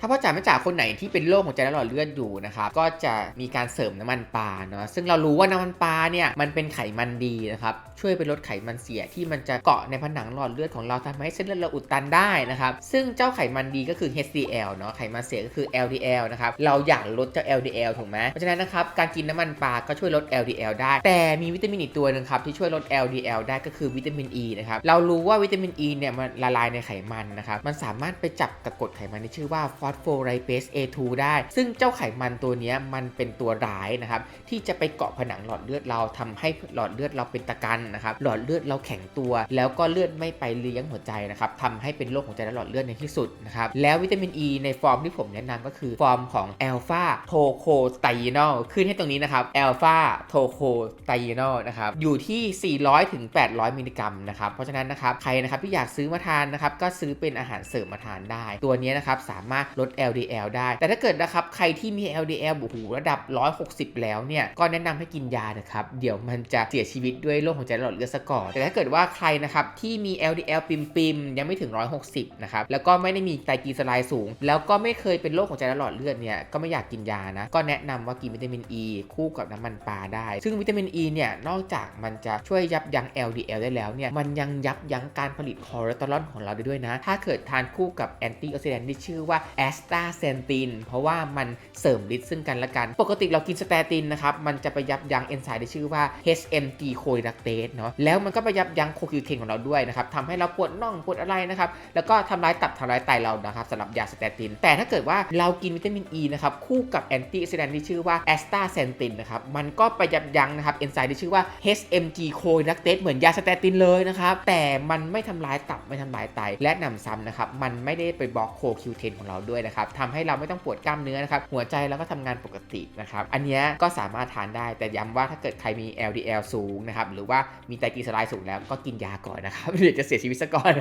ถ้าพ่อจ๋าแม่จ๋าคนไหนที่เป็นโรคหัวใจและหลอดเลือดอยู่นะครับก็จะมีการเสริมน้ำมันปลาเนาะซึ่งเรารู้ว่าน้ำมันปลาเนี่ยมันเป็นไขมันดีนะครับช่วยไปลดไขมันเสียที่มันจะเกาะในผนังหลอดเลือดของเราทำให้เส้นเลือดเราอุดตันได้นะครับซึ่งเจ้าไขมันดีก็คือ HDL เนาะไขมันเสียก็คือ LDL นะครับเราอยากลดเจ้า LDL ถูกไหมเพราะฉะนั้นนะครับการกินน้ำมันปลาก็ช่วยลด LDL ได้ แต่มีวิตามินอีกตัวหนึ่งครับที่ช่วยลด LDL ได้ก็คือวิตามิน E นะครับเรารู้ว่าวิตามิน E เนี่ยมันละลายในไขมันนะครับมันสามารถไปจับกับกรดไขมันที่ชื่อว่า phospholipase A2 ได้ ซึ่งเจ้าไขมันตัวนี้มันเป็นตัวร้ายนะครับ ที่จะไปเกาะผนังหลอดเลือดเราทำให้หลอดเลือดเราเป็นตะกันนะครับ หลอดเลือดเราแข็งตัว แล้วก็เลือดไม่ไปเลี้ยงหัวใจนะครับทำให้เป็นโรคหัวใจและหลอดเลือดในที่สุดนะครับ แล้ววิตามินอ E ในฟอร์มที่ผมแนะนำก็คือฟอร์มของ a l p h a t o c o t i o n o l ขึ้นให้ตรงนี้นะครับ a l p h a t o c o t i o n o l นะครับอยู่ที่ 400ถึง800 มิลลิกรัมนะครับเพราะฉะนั้นนะครับใครนะครับที่อยากซื้อมาทานนะครับก็ซื้อเป็นอาหารเสริมมาทานได้ ตัวนี้นะครับสามารถลด LDL ได้ แต่ถ้าเกิดนะครับใครที่มี LDL โอ้โหระดับ 160 แล้วเนี่ย ก็แนะนำให้กินยานะครับ เดี๋ยวมันจะเสียชีวิตด้วยโรคหัวใจหลอดเลือดซะก่อน แต่ถ้าเกิดว่าใครนะครับที่มี LDL ปิมปิมยังไม่ถึง 160 นะครับ แล้วก็ไม่ได้มีไตรกลีเซอไรด์สูง แล้วก็ไม่เคยเป็นโรคหัวใจหลอดเลือดเนี่ย ก็ไม่อยากกินยานะ ก็แนะนำว่ากินวิตามิน E คู่กับน้ำมันปลาได้ ซึ่งวิตามิน E เนี่ย นอกจากมันจะช่วยยับยั้ง LDL ได้แล้วเนี่ย มันยังยับยั้งการผลิตคอเลสเตอรอลของเราได้ด้วยนะ ถ้าเกิดทานคู่กับแอนตี้ออกซิแดนต์ที่ชื่อว่าแอสตาเซนตินเพราะว่ามันเสริมฤทธิ์ซึ่งกันและกัน ปกติเรากินสเตตินนะครับ มันจะไปยับยั้งเอนไซม์ที่ชื่อว่า HMG โคอิดักเตสเนาะแล้วมันก็ไปยับยั้งโคคิวเทนของเราด้วยนะครับทำให้เราปวดน่องปวดอะไรนะครับ แล้วก็ทำร้ายตับทำร้ายไตเรานะครับสำหรับยาสเตติน แต่ถ้าเกิดว่าเรากินวิตามินอ E นะครับคู่กับแอนตี้ออกซิแดนที่ชื่อว่าแอสตาเซนตินนะครับมันก็ไปยับยั้งนะครับเอนไซม์ที่ชื่อว่า HMG โคอิดักเตสเหมือนยาสเตตินเลยนะครับแต่มันไม่ทำร้ายตับไม่ทำร้ายไตและนำซ้ำนะครับมันไม่ได้ไปบล็อกโคคิวเทนของเราด้วยนะครับทำให้เราไม่ต้องปวดกล้ามเนื้อนะครับหัวใจเราก็ทำงานปกตินะครับอันนี้ก็สามารถทานได้แต่ย้ำว่าถ้าเกิดใครมี LDL สูงนะครับหรือว่ามีไตรกลีเซอไรด์สูงแล้วก็กินยาก่อนนะครับเดี๋ยวจะเสียชีวิตซะก่อน